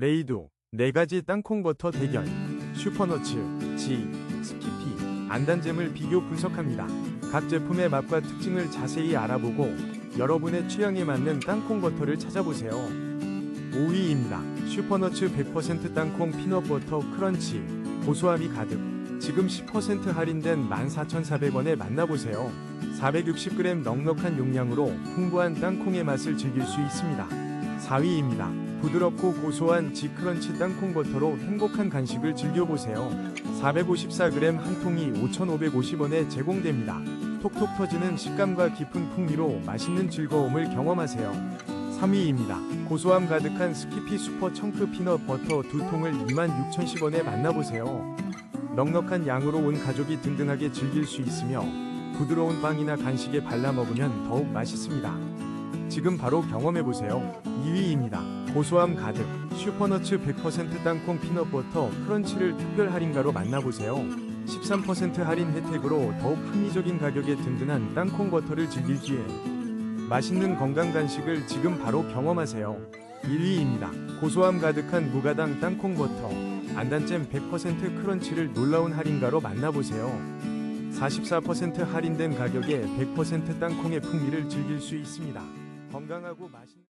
레이도, 4가지 땅콩 버터 대결, 슈퍼너츠, 지, 스키피, 안단잼을 비교 분석합니다. 각 제품의 맛과 특징을 자세히 알아보고 여러분의 취향에 맞는 땅콩 버터를 찾아보세요. 5위입니다. 슈퍼너츠 100% 땅콩 피넛버터 크런치, 고소함이 가득. 지금 10% 할인된 14,400원에 만나보세요. 460g 넉넉한 용량으로 풍부한 땅콩의 맛을 즐길 수 있습니다. 4위입니다. 부드럽고 고소한 지크런치 땅콩 버터로 행복한 간식을 즐겨보세요. 454g 한 통이 5,550원에 제공됩니다. 톡톡 터지는 식감과 깊은 풍미로 맛있는 즐거움을 경험하세요. 3위입니다. 고소함 가득한 스키피 슈퍼 청크 피넛 버터 두 통을 26,010원에 만나보세요. 넉넉한 양으로 온 가족이 든든하게 즐길 수 있으며 부드러운 빵이나 간식에 발라 먹으면 더욱 맛있습니다. 지금 바로 경험해보세요. 2위입니다. 고소함 가득 슈퍼너츠 100% 땅콩 피넛버터 크런치를 특별 할인가로 만나보세요. 13% 할인 혜택으로 더욱 합리적인 가격에 든든한 땅콩 버터를 즐길 기회. 맛있는 건강 간식을 지금 바로 경험하세요. 1위입니다. 고소함 가득한 무가당 땅콩 버터 안단잼 100% 크런치를 놀라운 할인가로 만나보세요. 44% 할인된 가격에 100% 땅콩의 풍미를 즐길 수 있습니다. 건강하고 맛있는